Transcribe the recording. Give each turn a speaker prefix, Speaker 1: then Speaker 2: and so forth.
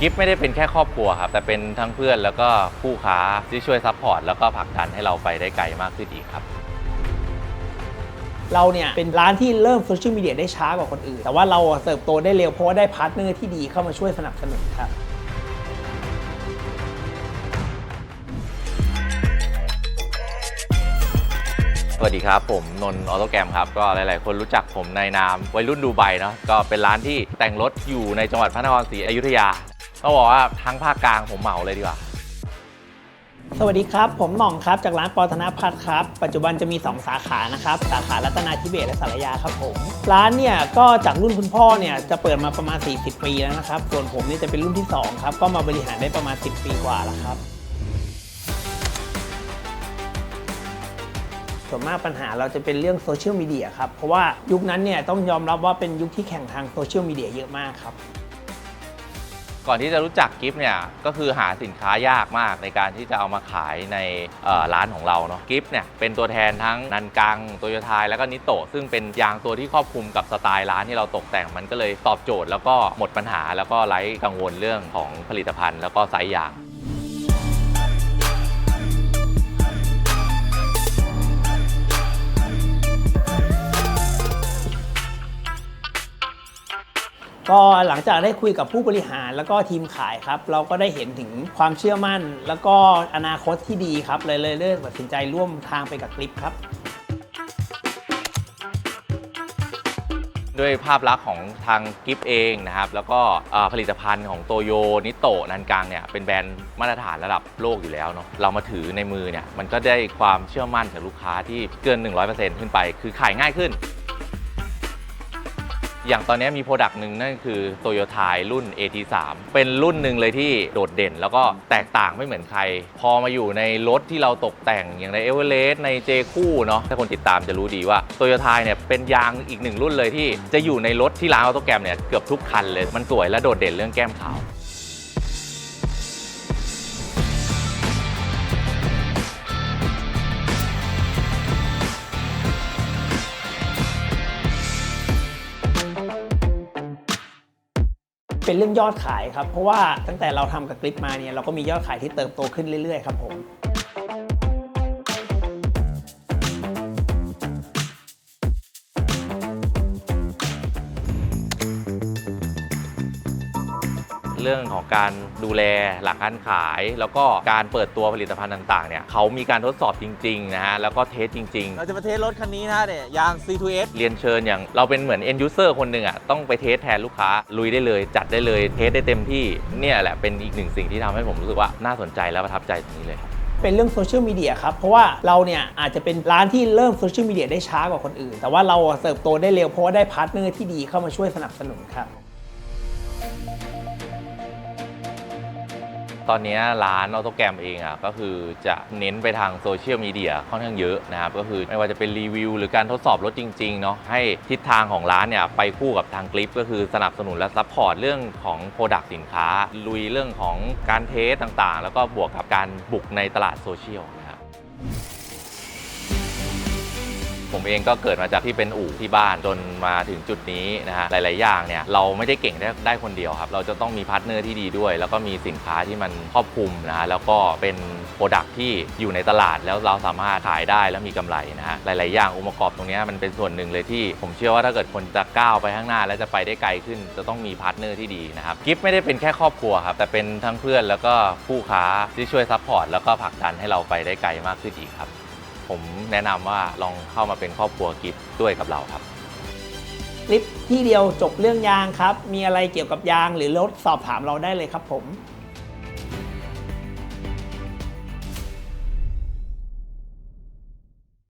Speaker 1: กิฟไม่ได้เป็นแค่ครอบครัวครับ แต่เป็นทั้งเพื่อนแล้วก็คู่ค้าที่ช่วยซัพพอร์ตแล้วก็ผลักดันให้เราไปได้ไกลมากขึ้นอีกครับ
Speaker 2: เราเนี่ยเป็นร้านที่เริ่มโซเชียลมีเดียได้ช้ากว่าคนอื่น แต่ว่าเราอะเติบโตได้เร็วเพราะว่าได้พาร์ทเนอร์ที่ดีเข้ามาช่วยสนับสนุนครับ
Speaker 1: สวัสดีครับ ผมนนท์ออโตแกรมครับ ก็หลาย ๆ คนรู้จักผมในนามวัยรุ่นดูไบเนาะก็เป็นร้านที่แต่งรถอยู่ในจังหวัดพระนครศรีอยุธยา ต้องบอกว่าทั้งภาคกลางผมเหมาเลยดีกว่า
Speaker 2: สวัสดีครับ ผมหน่องครับ จากร้านปอธนพัฒน์ครับ ปัจจุบันจะมี 2 สาขานะครับ สาขารัตนาธิเบศและสารยาครับผม ร้านเนี่ยก็จากรุ่นคุณพ่อเนี่ยจะเปิดมาประมาณ 40 ปีแล้วนะครับ ส่วนผมเนี่ยจะเป็นรุ่นที่ 2 ครับ ก็มาบริหารได้ประมาณ 10 ปีกว่าแล้วครับ ส่วนมากปัญหาเราจะเป็นเรื่องโซเชียลมีเดียครับ เพราะว่ายุคนั้นเนี่ยต้องยอมรับว่าเป็นยุคที่แข่งทางโซเชียลมีเดียเยอะมากครับ
Speaker 1: ก่อนที่จะรู้จักกิฟต์เนี่ยก็คือหาสินค้ายากมากในการที่จะเอามาขายในร้านของเราเนาะกิฟต์เนี่ยเป็นตัวแทนทั้งนันกังโตโยทายแล้วก็นิโตะซึ่งเป็นยางตัวที่ครอบคลุมกับสไตล์ร้านที่เราตกแต่งมันก็เลยตอบโจทย์ แล้วก็หมดปัญหาแล้วก็ไร้กังวลเรื่องของผลิตภัณฑ์ แล้วก็ไซส์ยาง
Speaker 2: ก็หลังจากได้คุยกับผู้บริหารแล้วก็ทีมขายครับ เราก็ได้เห็นถึงความเชื่อมั่น แล้วก็อนาคตที่ดีครับ เลยเลยเลือกตัดสินใจร่วมทางไปกับคลิปครับ
Speaker 1: ด้วยภาพลักษณ์ของทางกิฟเองนะครับ แล้วก็เอ่อผลิตภัณฑ์ของโตโยนิโตะนันกังเนี่ยเป็นแบรนด์มาตรฐานระดับโลกอยู่แล้วเนาะเรามาถือในมือเนี่ยมันก็ได้ความเชื่อมั่นจากลูกค้าที่เกิน 100%ขึ้นไป คือขายง่ายขึ้น อย่างตอนนี้มีโปรดักต์หนึ่งนั่นคือโตโยต้ารุ่น AT3 เป็นรุ่นหนึ่งเลยที่โดดเด่น แล้วก็แตกต่างไม่เหมือนใคร พอมาอยู่ในรถที่เราตกแต่งอย่างในเอเวอเรสต์ในเจคู่เนาะถ้าคนติดตามจะรู้ดีว่าโตโยต้าเนี่ยเป็นยางอีกหนึ่งรุ่นเลยที่จะอยู่ในรถที่ร้านออโตแกรมเนี่ยเกือบทุกคันเลยมันสวยและโดดเด่นเรื่องแก้มขาว
Speaker 2: เป็นเรื่องยอดขายครับ เพราะว่าตั้งแต่เราทำกับคลิปมาเนี่ยเราก็มียอดขายที่เติบโตขึ้นเรื่อยๆครับผม
Speaker 1: รื่องของการดูแลหลังการขาย แล้วก็การเปิดตัวผลิตภัณฑ์ต่างๆเนี่ยเขามีการทดสอบจริงๆนะฮะแล้วก็เทสจริงๆ
Speaker 3: เราจะมาเทสรถคันนี้นะเนี่ยยาง C2S
Speaker 1: เรียนเชิญอย่างเราเป็นเหมือน end user คนหนึ่งอะต้องไปเทสแทนลูกค้าลุยได้เลย จัดได้เลยเทสได้เต็มที่เนี่ยแหละเป็นอีกหนึ่งสิ่งที่ทำให้ผมรู้สึกว่าน่าสนใจและประทับใจตรงนี้เลยครับ
Speaker 2: เป็นเรื่องโซเชียลมีเดียครับ เพราะว่าเราเนี่ยอาจจะเป็นร้านที่เริ่มโซเชียลมีเดียได้ช้ากว่าคนอื่น แต่ว่าเราอะเติบโตได้เร็วเพราะว่าได้พาร์ทเนอร์ที่ดีเข้ามาช่วยสนับสนุนครับ
Speaker 1: ตอนนี้ร้านออโตแกรมเองอะก็คือจะเน้นไปทางโซเชียลมีเดียค่อนข้างเยอะนะครับก็คือไม่ว่าจะเป็นรีวิว หรือการทดสอบรถจริงๆเนาะให้ทิศทางของร้านเนี่ยไปคู่กับทางคลิป ก็คือสนับสนุนและซัพพอร์ตเรื่องของโปรดักต์สินค้า ลุยเรื่องของการเทสต่างๆ แล้วก็บวกกับการบุกในตลาดโซเชียลนะครับ ผมเองก็เกิดมาจากที่เป็นอู่ที่บ้านจนมาถึงจุดนี้นะฮะหลาย ๆ อย่างเนี่ยเราไม่ได้เก่งได้ได้คนเดียวครับ เราจะต้องมีพาร์ทเนอร์ที่ดีด้วย แล้วก็มีสินค้าที่มันครอบคลุมนะฮะแล้วก็เป็นโปรดักที่อยู่ในตลาดแล้วเราสามารถขายได้แล้วมีกำไรนะฮะหลาย ๆ อย่างองค์ประกอบตรงนี้มันเป็นส่วนหนึ่งเลยที่ ผมเชื่อว่าถ้าเกิดคนจะก้าวไปข้างหน้า และจะไปได้ไกลขึ้น จะต้องมีพาร์ทเนอร์ที่ดีนะครับกิฟไม่ได้เป็นแค่ครอบครัวครับแต่เป็นทั้งเพื่อนแล้วก็คู่ค้าที่ช่วยซัพพอร์ตแล้วก็ผลักดันให้เราไปได้ไกลมากขึ้นอีกครับ ผมแนะนำว่าลองเข้ามาเป็นครอบครัวกิฟด้วยกับเราครับ
Speaker 2: คลิปที่เดียวจบเรื่องยางครับ มีอะไรเกี่ยวกับยางหรือรถสอบถามเราได้เลยครับผม